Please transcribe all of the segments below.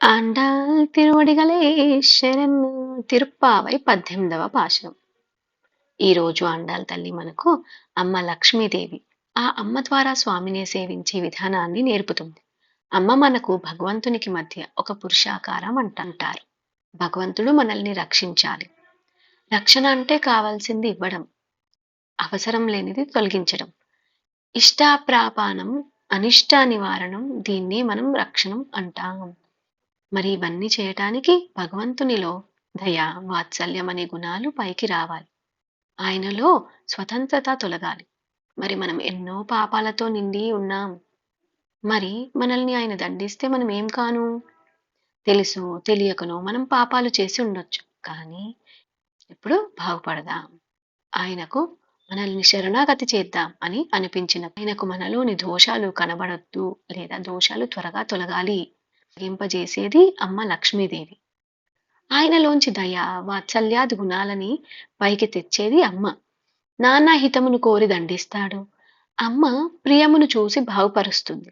అండ తిరువడిగలే శరణ్ తిరుప్పావై పద్దెనిమిదవ పాశనం ఈరోజు ఆండాల్ తల్లి మనకు అమ్మ లక్ష్మీదేవి. ఆ అమ్మ ద్వారా స్వామిని సేవించే విధానాన్ని నేర్పుతుంది. అమ్మ మనకు భగవంతునికి మధ్య ఒక పురుషాకారం అంటారు. భగవంతుడు మనల్ని రక్షించాలి. రక్షణ అంటే కావాల్సింది ఇవ్వడం. అవసరం లేనిది తొలగించడం. ఇష్టాప్రాపానం అనిష్ట నివారణం దీన్ని మనం రక్షణం అంటాం. మరి ఇవన్నీ చేయటానికి భగవంతునిలో దయ వాత్సల్యం అనే గుణాలు పైకి రావాలి. ఆయనలో స్వతంత్రత తొలగాలి. మరి మనం ఎన్నో పాపాలతో నిండి ఉన్నాం. మరి మనల్ని ఆయన దండిస్తే మనం ఏం కాను? తెలుసు తెలియకనో మనం పాపాలు చేసి ఉండొచ్చు. కానీ ఇప్పుడు బాగుపడదాం. ఆయనకు మనల్ని శరణాగతి చేద్దాం అని అనిపించిన ఆయనకు మనలోని దోషాలు కనబడొద్దు లేదా దోషాలు త్వరగా తొలగాలి. తొలగింపజేసేది అమ్మ లక్ష్మీదేవి. ఆయనలోంచి దయ వాత్సల్యాది గుణాలని పైకి తెచ్చేది అమ్మ. నానా హితమును కోరి దండిస్తాడు. అమ్మ ప్రియమును చూసి బాగుపరుస్తుంది.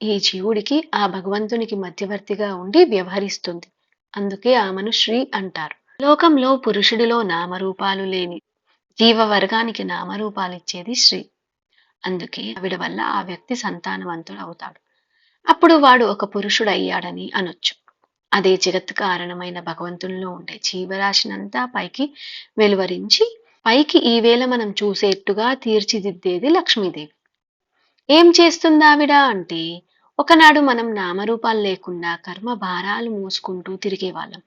ఈ జీవుడికి ఆ భగవంతునికి మధ్యవర్తిగా ఉండి వ్యవహరిస్తుంది. అందుకే ఆమెను శ్రీ అంటారు. లోకంలో పురుషుడిలో నామరూపాలు లేని జీవవర్గానికి నామరూపాలు ఇచ్చేది శ్రీ. అందుకే ఆవిడ వల్ల ఆ వ్యక్తి సంతానవంతుడు అవుతాడు అప్పుడు వాడు ఒక పురుషుడు అయ్యాడని అనొచ్చు. అదే జగత్ కారణమైన భగవంతుల్లో ఉండే జీవరాశినంతా పైకి వెలువరించి పైకి ఈ వేళ మనం చూసేట్టుగా తీర్చిదిద్దేది లక్ష్మీదేవి. ఏం చేస్తుంది ఆవిడ అంటే ఒకనాడు మనం నామరూపాలు లేకుండా కర్మ భారాలు మోసుకుంటూ తిరిగేవాళ్ళం.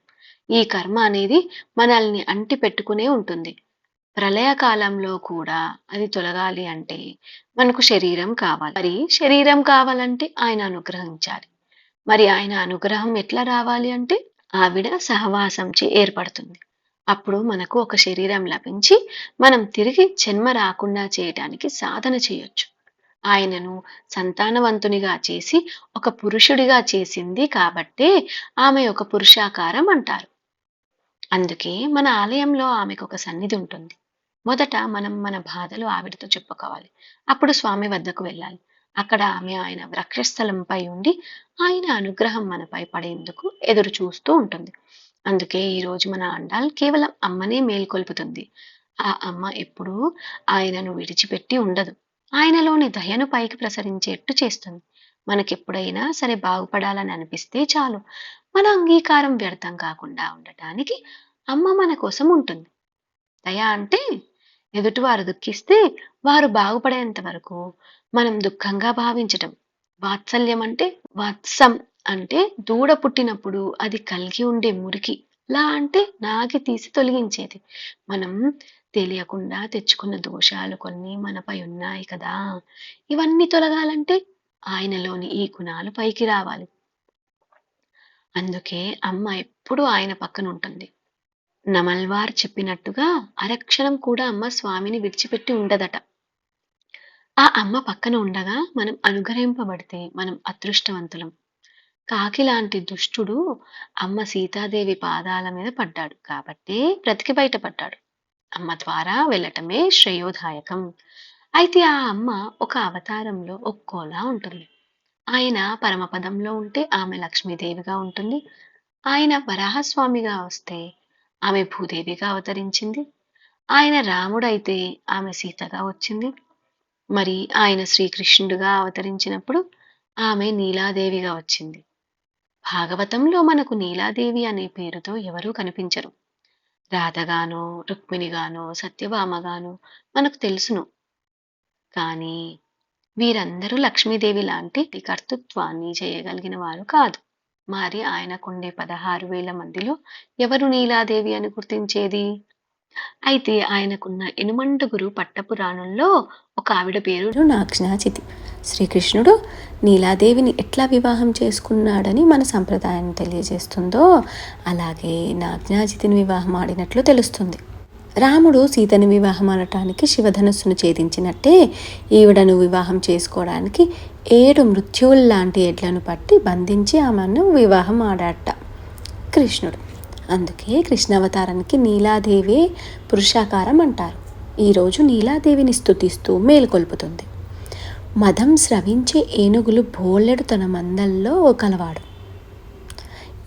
ఈ కర్మ అనేది మనల్ని అంటి పెట్టుకునే ఉంటుంది. ప్రళయకాలంలో కూడా అది తొలగాలి అంటే మనకు శరీరం కావాలి. మరి శరీరం కావాలంటే ఆయన అనుగ్రహించాలి. మరి ఆయన అనుగ్రహం ఎట్లా రావాలి అంటే ఆవిడ సహవాసంచి ఏర్పడుతుంది. అప్పుడు మనకు ఒక శరీరం లభించి మనం తిరిగి జన్మ రాకుండా చేయటానికి సాధన చేయొచ్చు. ఆయనను సంతానవంతునిగా చేసి ఒక పురుషుడిగా చేసింది కాబట్టే ఆమె ఒక పురుషాకారం అంటారు. అందుకే మన ఆలయంలో ఆమెకు ఒక సన్నిధి ఉంటుంది. మొదట మనం మన బాధలు ఆవిడతో చెప్పుకోవాలి. అప్పుడు స్వామి వద్దకు వెళ్ళాలి. అక్కడ ఆమె ఆయన వృక్షస్థలంపై ఉండి ఆయన అనుగ్రహం మనపై పడేందుకు ఎదురు చూస్తూ ఉంటుంది. అందుకే ఈ రోజు మన అండాల్ కేవలం అమ్మనే మేల్కొల్పుతుంది. ఆ అమ్మ ఎప్పుడూ ఆయనను విడిచిపెట్టి ఉండదు. ఆయనలోని దయను పైకి ప్రసరించేట్టు చేస్తుంది. మనకెప్పుడైనా సరే బాగుపడాలని అనిపిస్తే చాలు. మన అంగీకారం వ్యర్థం కాకుండా ఉండటానికి అమ్మ మన కోసం ఉంటుంది. దయ అంటే ఎదుటివారు దుఃఖిస్తే వారు బాగుపడేంత వరకు మనం దుఃఖంగా భావించటం. వాత్సల్యం అంటే వాత్సం అంటే దూడ పుట్టినప్పుడు అది కలిగి ఉండే మురికి. లా అంటే నాకి తీసి తొలగించేది. మనం తెలియకుండా తెచ్చుకున్న దోషాలు కొన్ని మనపై ఉన్నాయి కదా. ఇవన్నీ తొలగాలంటే ఆయనలోని ఈ గుణాలు పైకి రావాలి. అందుకే అమ్మ ఎప్పుడు ఆయన పక్కన ఉంటుంది నమల్వార్ చెప్పినట్టుగా అరక్షణం కూడా అమ్మ స్వామిని విడిచిపెట్టి ఉండదట. ఆ అమ్మ పక్కన ఉండగా మనం అనుగ్రహింపబడితే మనం అదృష్టవంతులం. కాకి లాంటి దుష్టుడు అమ్మ సీతాదేవి పాదాల మీద పడ్డాడు. కాబట్టి బ్రతికి బయటపడ్డాడు. అమ్మ ద్వారా వెళ్ళటమే శ్రేయోదాయకం. అయితే ఆ అమ్మ ఒక అవతారంలో ఒక్కోలా ఉంటుంది. ఆయన పరమపదంలో ఉంటే ఆమె లక్ష్మీదేవిగా ఉంటుంది. ఆయన వరాహస్వామిగా వస్తే ఆమె భూదేవిగా అవతరించింది. ఆయన రాముడైతే ఆమె సీతగా వచ్చింది. మరి ఆయన శ్రీకృష్ణుడుగా అవతరించినప్పుడు ఆమె నీలాదేవిగా వచ్చింది. భాగవతంలో మనకు నీలాదేవి అనే పేరుతో ఎవరూ కనిపించరు. రాధగానో రుక్మిణిగానో సత్యభామగానో మనకు తెలుసును. కానీ వీరందరూ లక్ష్మీదేవి లాంటి కర్తృత్వాన్ని చేయగలిగిన వారు కాదు. మరి ఆయనకుండే పదహారు వేల మందిలో ఎవరు నీలాదేవి అని గుర్తించేది? అయితే ఆయనకున్న ఎనుమండుగురు పట్టపురాణంలో ఒక ఆవిడ పేరు నాక్షణాచితి శ్రీకృష్ణుడు నీలాదేవిని ఎట్లా వివాహం చేసుకున్నాడని మన సంప్రదాయం తెలియజేస్తుందో అలాగే నాజ్ఞాజితిని వివాహం ఆడినట్లు తెలుస్తుంది. రాముడు సీతని వివాహం అనటానికి శివధనస్సును ఛేదించినట్టే ఈవిడను వివాహం చేసుకోవడానికి ఏడు మృత్యువుల్లాంటి ఎడ్లను పట్టి బంధించి ఆమెను వివాహం ఆడాట కృష్ణుడు. అందుకే కృష్ణావతారానికి నీలాదేవి పురుషాకారం అంటారు. ఈరోజు నీలాదేవిని స్థుతిస్తూ మేలుకొల్పుతుంది మదం స్రవించే ఏనుగులు బోలెడు తన మందల్లో కలవాడు.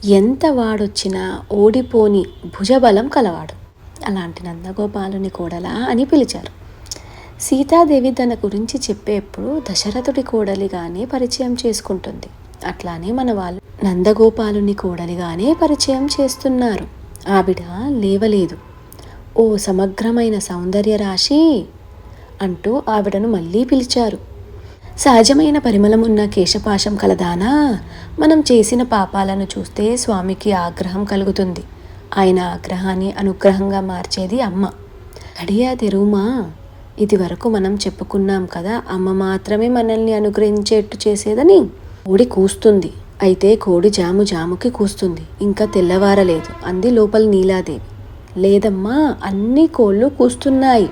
ఎంత వాడొచ్చినా ఓడిపోని భుజబలం కలవాడు. అలాంటి నందగోపాలుని కోడలా అని పిలిచారు. సీతాదేవి తన గురించి చెప్పేప్పుడు దశరథుడి కోడలిగానే పరిచయం చేసుకుంటుంది. అట్లానే మన వాళ్ళు నందగోపాలుని కోడలిగానే పరిచయం చేస్తున్నారు. ఆవిడ లేవలేదు. ఓ సమగ్రమైన సౌందర్య రాశి అంటూ ఆవిడను మళ్ళీ పిలిచారు. సహజమైన పరిమళమున్న కేశపాశం కలదానా? మనం చేసిన పాపాలను చూస్తే స్వామికి ఆగ్రహం కలుగుతుంది. ఆయన ఆగ్రహాన్ని అనుగ్రహంగా మార్చేది అమ్మ. అడియా తెరుమా ఇది వరకు మనం చెప్పుకున్నాం కదా అమ్మ మాత్రమే మనల్ని అనుగ్రహించేట్టు చేసేదని. కోడి కూస్తుంది. అయితే కోడి జాము జాముకి కూస్తుంది. ఇంకా తెల్లవారలేదు. అంది లోపల నీలాదేవి. లేదమ్మా అన్ని కోళ్ళు కూస్తున్నాయి.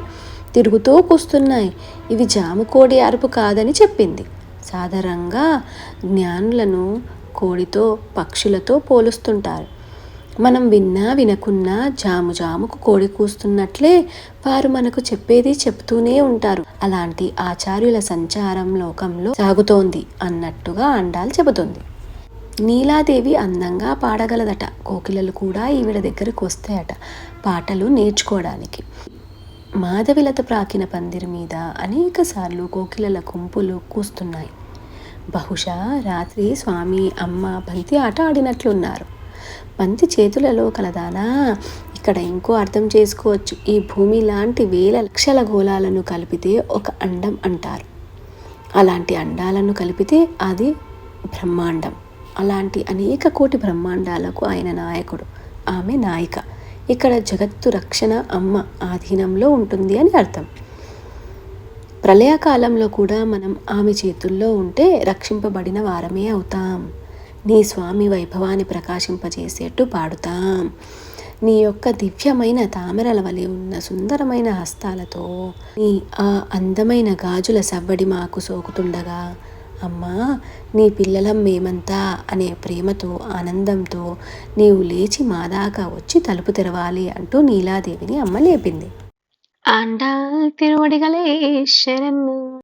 తిరుగుతూ కూస్తున్నాయి. ఇవి జాము కోడి అరుపు కాదని చెప్పింది. సాధారణంగా జ్ఞానులను కోడితో పక్షులతో పోలుస్తుంటారు. మనం విన్నా వినకున్నా జాము జాముకు కోడి కూస్తున్నట్లే వారు మనకు చెప్పేది చెప్తూనే ఉంటారు. అలాంటి ఆచార్యుల సంచారం లోకంలో సాగుతోంది అన్నట్టుగా అండాలు చెబుతుంది. నీలాదేవి అందంగా పాడగలదట. కోకిలలు కూడా ఈవిడ దగ్గరకు వస్తాయట పాటలు నేర్చుకోవడానికి. మాధవిలత ప్రాకిన పందిరి మీద అనేకసార్లు కోకిలల గుంపులు కూస్తున్నాయి. బహుశా రాత్రి స్వామి అమ్మ బంతి ఆట ఆడినట్లున్నారు. బంతి చేతులలో కలదానా? ఇక్కడ ఇంకో అర్థం చేసుకోవచ్చు. ఈ భూమి లాంటి వేల లక్షల గోళాలను కలిపితే ఒక అండం అంటారు. అలాంటి అండాలను కలిపితే అది బ్రహ్మాండం. అలాంటి అనేక కోటి బ్రహ్మాండాలకు ఆయన నాయకుడు ఆమె నాయిక. ఇక్కడ జగత్తు రక్షణ అమ్మ ఆధీనంలో ఉంటుంది అని అర్థం. ప్రళయకాలంలో కూడా మనం ఆమె చేతుల్లో ఉంటే రక్షింపబడిన వారమే అవుతాం. నీ స్వామి వైభవాన్ని ప్రకాశింపజేసేట్టు పాడుతాం. నీ యొక్క దివ్యమైన తామరల వలె ఉన్న సుందరమైన హస్తాలతో నీ ఆ అందమైన గాజుల సవ్వడి మాకు సోకుతుండగా అమ్మా నీ పిల్లలం మేమంతా అనే ప్రేమతో ఆనందంతో నీవు లేచి మా దాకా వచ్చి తలుపు తెరవాలి అంటూ నీలాదేవిని అమ్మ లేపింది. ఆండాల్ తిరువడిగలే శరణ్.